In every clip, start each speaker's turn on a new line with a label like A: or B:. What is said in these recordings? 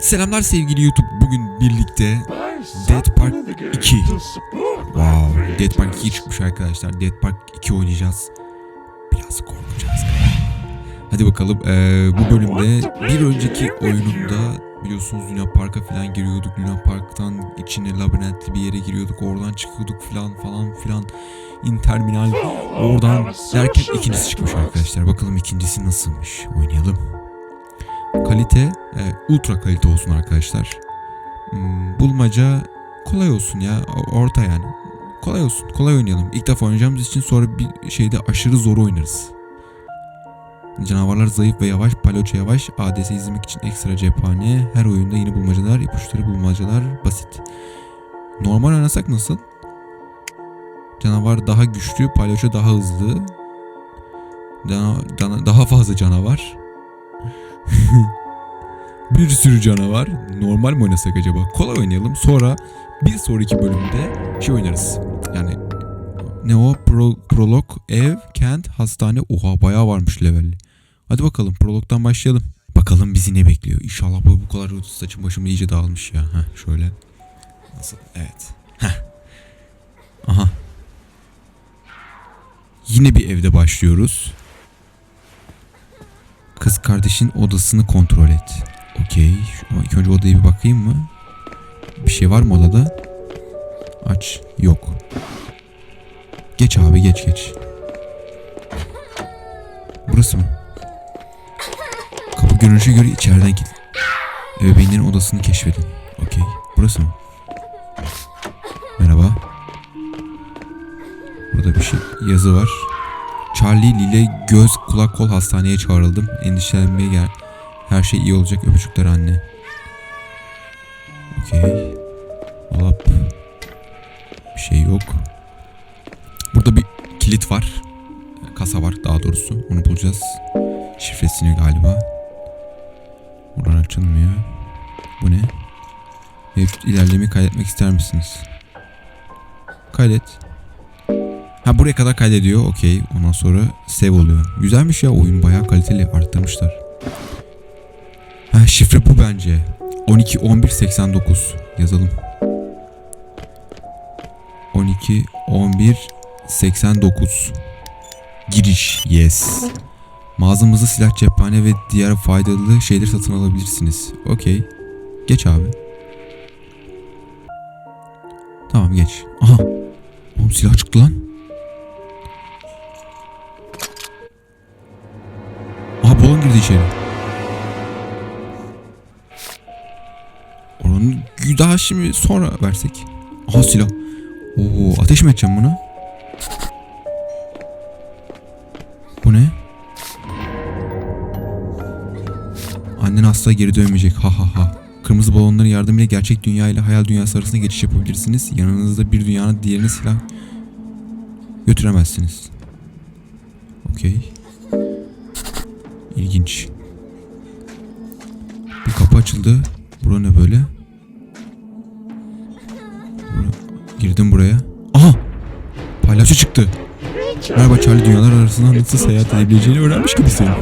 A: Selamlar sevgili YouTube. Bugün birlikte Dead Park 2. Wow, Dead Park 2 çıkmış arkadaşlar. Dead Park 2 oynayacağız. Biraz korkacağız. Hadi bakalım. Ee, bu bölümde bir önceki oyununda biliyorsunuz Luna Park'a falan giriyorduk. Luna Park'tan içine labirentli bir yere giriyorduk. Oradan çıkıyorduk falan falan filan. Interminal oradan derken ikincisi çıkmış arkadaşlar. Bakalım ikincisi nasılmış. Oynayalım. Kalite e, ultra kalite olsun arkadaşlar. Hmm, bulmaca kolay olsun ya. Orta yani. Kolay olsun. Kolay oynayalım. İlk defa oynayacağımız için sonra bir şeyde aşırı zor oynarız. Canavarlar zayıf ve yavaş, palyaço yavaş, ADS izlemek için ekstra cephane, her oyunda yeni bulmacalar, ipuçları bulmacalar basit. Normal oynasak nasıl? Canavar daha güçlü, palyaço daha hızlı. Cana- cana- daha fazla canavar. bir sürü canavar. Normal mi oynasak acaba? Kolay oynayalım. Sonra bir sonraki bölümde şey oynarız. Yani ne o? Pro, prolog, ev, kent, hastane. Oha bayağı varmış levelli. Hadi bakalım prologdan başlayalım. Bakalım bizi ne bekliyor. İnşallah bu bu kadar saçım başım iyice dağılmış ya. Heh, şöyle. Nasıl? Evet. Heh. Aha. Yine bir evde başlıyoruz. Kız kardeşin odasını kontrol et. Okey. İlk önce odaya bir bakayım mı? Bir şey var mı odada? Aç. Yok. Geç abi geç geç. Burası mı? Kapı görünüşe göre içeriden git. Ebeveynlerin odasını keşfedin. Okey. Burası mı? Merhaba. Burada bir şey yazı var. Charlie Lile göz kulak kol hastaneye çağrıldım. Endişelenmeye gel. Her şey iyi olacak öpücükler anne. Okey. Dolap. Bir şey yok. Burada bir kilit var. Kasa var daha doğrusu. Onu bulacağız. Şifresini galiba. Buradan açılmıyor. Bu ne? Mevcut ilerlemeyi kaydetmek ister misiniz? Kaydet. Ha buraya kadar kaydediyor. Okey. Ondan sonra save oluyor. Güzelmiş ya oyun bayağı kaliteli arttırmışlar. Şifre bu bence. 12 11 89 yazalım. 12 11 89 Giriş. Yes. Mağazamızda silah, cephane ve diğer faydalı şeyler satın alabilirsiniz. Okey. Geç abi. Tamam geç. Aha. Oğlum silah çıktı lan. Aha balon girdi içeri. Daha şimdi sonra versek. Aha silah. Oo ateş mi edeceğim bunu? Bu ne? Annen asla geri dönmeyecek. Ha ha ha. Kırmızı balonların yardımıyla gerçek dünya ile hayal dünyası arasında geçiş yapabilirsiniz. Yanınızda bir dünyanın diğerine silah götüremezsiniz. Okey. İlginç. Bir kapı açıldı. Bura ne böyle? Girdim buraya. Aha! Palyaço çıktı. Merhaba Charlie dünyalar arasında nasıl seyahat edebileceğini öğrenmiş gibisin.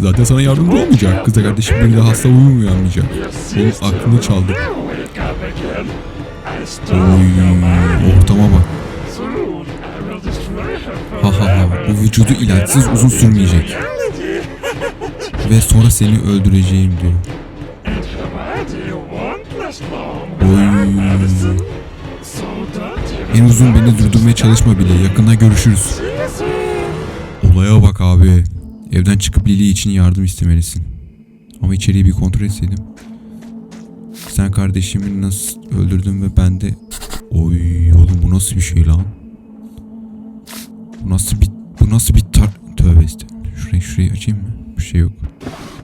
A: Zaten sana yardımcı olmayacak. Kız da kardeşim bir daha hasta uyum uyanmayacak. Senin aklını çaldı. Oy, ortama bak. Ha ha ha. Bu vücudu ilaçsız uzun sürmeyecek. Ve sonra seni öldüreceğim diyor. En uzun beni durdurmaya çalışma bile. Yakında görüşürüz. Olaya bak abi. Evden çıkıp Lily için yardım istemelisin. Ama içeriği bir kontrol etseydim. Sen kardeşimi nasıl öldürdün ve ben de... Oy oğlum bu nasıl bir şey lan? Bu nasıl bir... Bu nasıl bir tar... Tövbe işte. Şurayı şurayı açayım mı? Bir şey yok.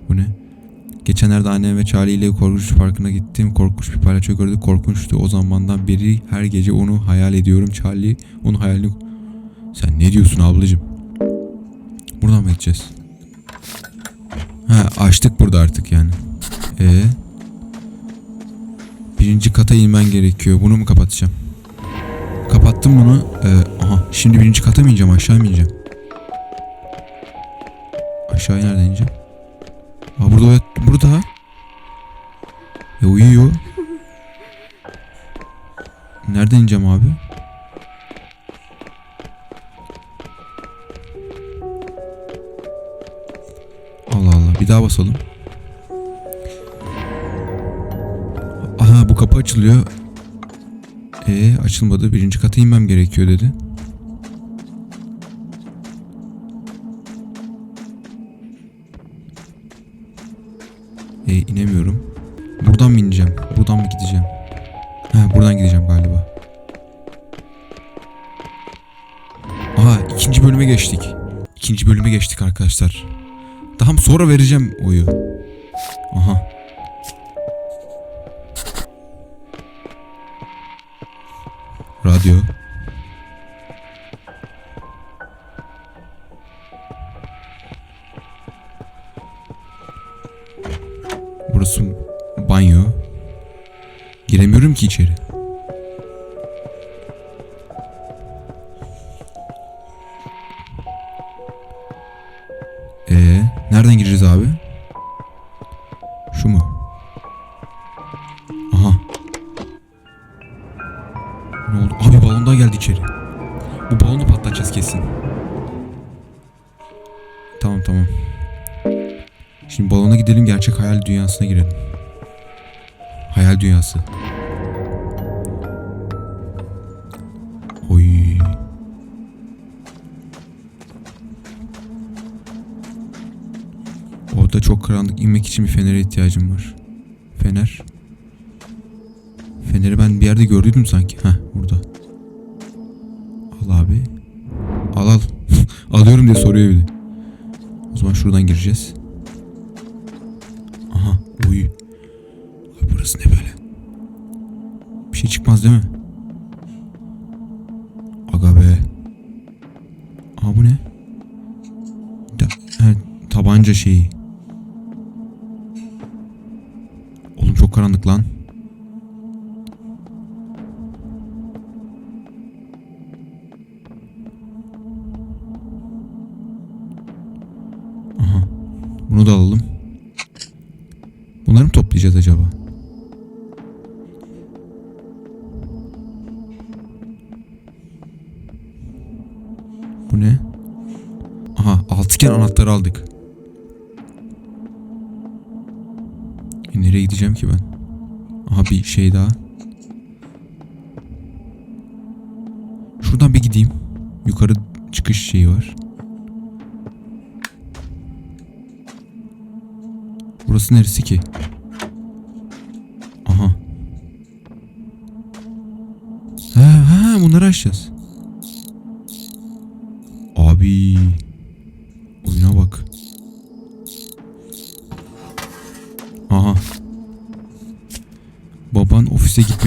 A: Bu ne? Geçenlerde annem ve Charlie ile korkunç parkına gittim. Korkunç bir palyaço gördük. Korkunçtu. O zamandan beri her gece onu hayal ediyorum. Charlie onun hayalini... Sen ne diyorsun ablacığım? Buradan mı gideceğiz? Ha açtık burada artık yani. Ee, birinci kata inmen gerekiyor. Bunu mu kapatacağım? Kapattım bunu. Ee, aha şimdi birinci kata mı ineceğim aşağı mı ineceğim? Aşağıya nereden ineceğim? Aa burada burada. E uyuyor. Nereden ineceğim abi? Allah Allah. Bir daha basalım. Aha bu kapı açılıyor. E açılmadı. Birinci kata inmem gerekiyor dedi. İkinci bölüme geçtik. İkinci bölüme geçtik arkadaşlar. Daha sonra vereceğim oyu. Aha. Radyo. Ee, nereden gireceğiz abi? Şu mu? Aha. Ne oldu? Abi balon geldi içeri. Bu balonu patlatacağız kesin. Tamam tamam. Şimdi balona gidelim gerçek hayal dünyasına girelim. Hayal dünyası. Orada çok karanlık inmek için bir fenere ihtiyacım var. Fener. Feneri ben bir yerde gördüydüm sanki. Heh burada. Al abi. Al al. Alıyorum diye soruyor bir de. O zaman şuradan gireceğiz. Aha uyu. Abi burası ne böyle? Bir şey çıkmaz değil mi? Aga be. Aa bu ne? Da, he, tabanca şeyi. Karanlık lan. Aha. Bunu da alalım. Bunları mı toplayacağız acaba? Bu ne? Aha altıgen anahtarı aldık. E, nereye gideceğim ki ben? Aha bir şey daha. Şuradan bir gideyim. Yukarı çıkış şeyi var. Burası neresi ki? Aha. Ha, ha bunları açacağız.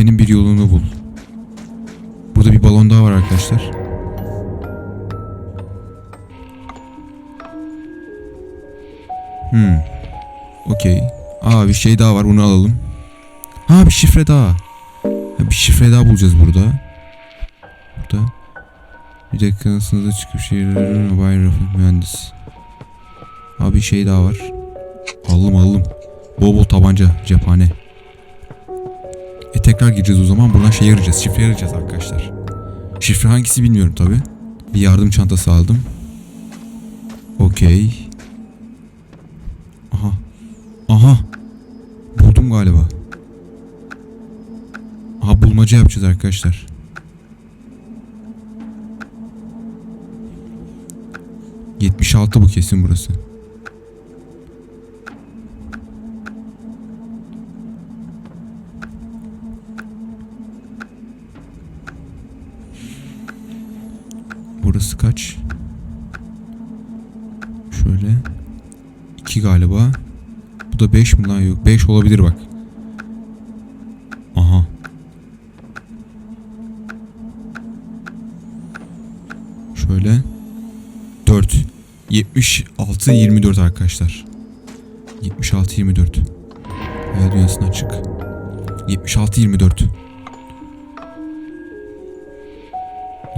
A: Gitmenin bir yolunu bul. Burada bir balon daha var arkadaşlar. Hmm. Okey. Aa bir şey daha var bunu alalım. Ha bir şifre daha. Ha, bir şifre daha bulacağız burada. Burada. Bir dakika sınıfta çıkıp şehirlerin Bay Rafet mühendis. Abi bir şey daha var. Aldım aldım. Bol bol tabanca cephane. E tekrar gireceğiz o zaman. Buradan şey arayacağız. Şifre arayacağız arkadaşlar. Şifre hangisi bilmiyorum tabi. Bir yardım çantası aldım. Okey. Aha. Aha. Buldum galiba. Aha bulmaca yapacağız arkadaşlar. Yetmiş altı bu kesin burası. Burası kaç? Şöyle. 2 galiba. Bu da 5 mi lan yok? 5 olabilir bak. Aha. Şöyle. 4. 76 24 arkadaşlar. 76 24. Hayal dünyasına açık. 76 24.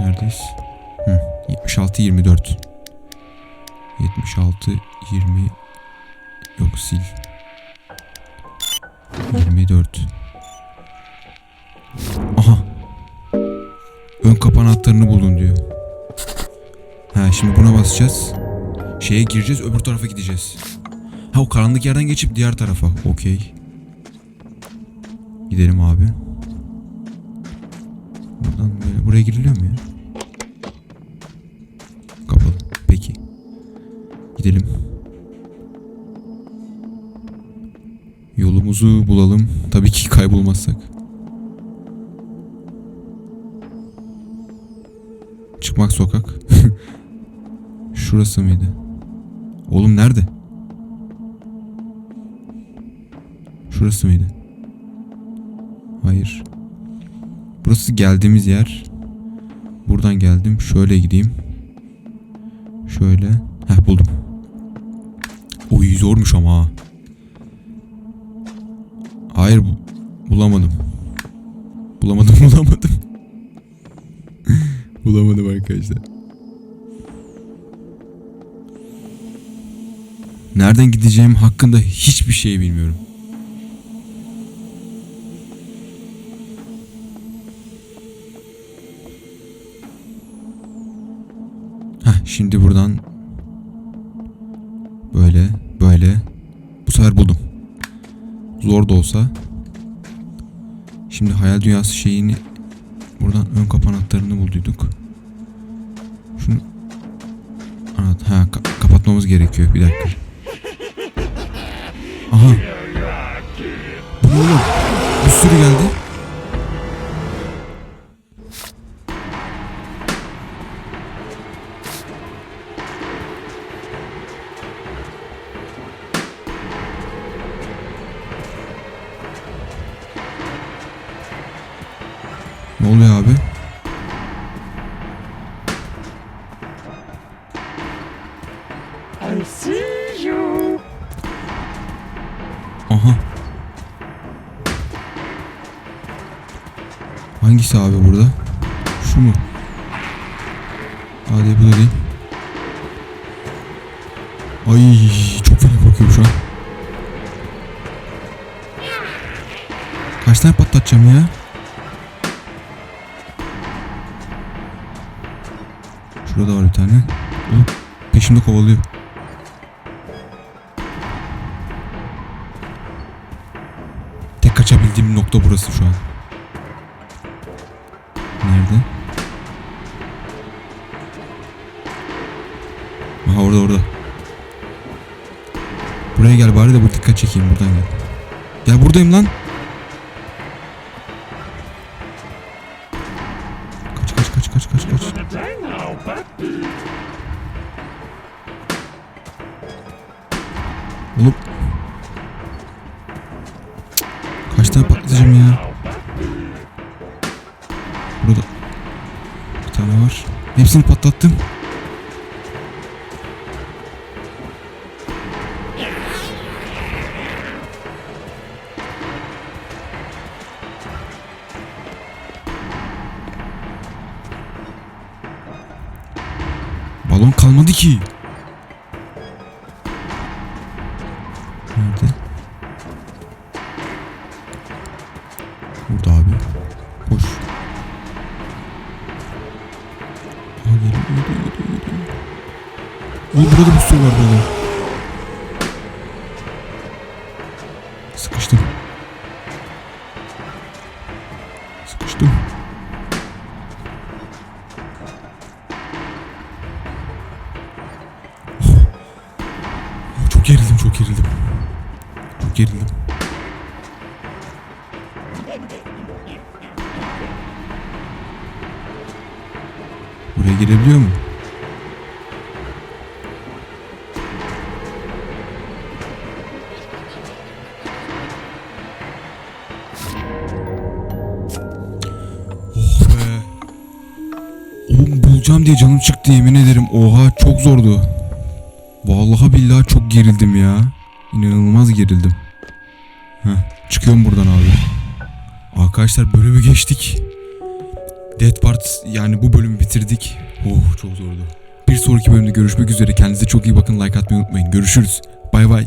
A: Neredeyiz? Hı, 76 24. 76 20 yok sil. 20 24. Aha. Ön kapı anahtarını buldum diyor. Ha şimdi buna basacağız. Şeye gireceğiz öbür tarafa gideceğiz. Ha o karanlık yerden geçip diğer tarafa. Okey. Gidelim abi. Buradan böyle buraya giriliyor mu ya? Gidelim. Yolumuzu bulalım. Tabii ki kaybolmazsak. Çıkmak sokak. Şurası mıydı? Oğlum nerede? Şurası mıydı? Hayır. Burası geldiğimiz yer. Buradan geldim. Şöyle gideyim. Şöyle. Heh buldum. Oy zormuş ama ha. Hayır bu- bulamadım. Bulamadım bulamadım. bulamadım arkadaşlar. Nereden gideceğim hakkında hiçbir şey bilmiyorum. Heh, şimdi buradan böyle böyle bu sefer buldum. Zor da olsa. Şimdi hayal dünyası şeyini buradan ön kapı anahtarını bulduyduk. Şunu Anahtar, ha ka- kapatmamız gerekiyor bir dakika. Aha. Bu ne oğlum? Bir sürü geldi. Aha. Hangisi abi burada? Şu mu? Hadi bu da değil. Ay çok fena korkuyorum şu an. Kaç tane patlatacağım ya? Şurada var bir tane. Peşimde kovalıyor. Kaçabildiğim nokta burası şu an. Nerede? Aha orada orada. Buraya gel bari de bu dikkat çekeyim buradan gel. Gel buradayım lan. Kaç kaç kaç kaç kaç kaç. Oğlum. Patlattım. Balon kalmadı ki. Sıkıştım. Oh, Çok gerildim çok gerildim. Çok gerildim. Buraya girebiliyor mu? Bulacağım diye canım çıktı yemin ederim. Oha çok zordu. Vallahi billahi çok gerildim ya. İnanılmaz gerildim. Heh, çıkıyorum buradan abi. Arkadaşlar bölümü geçtik. Dead Part yani bu bölümü bitirdik. Oh çok zordu. Bir sonraki bölümde görüşmek üzere. Kendinize çok iyi bakın. Like atmayı unutmayın. Görüşürüz. Bay bay.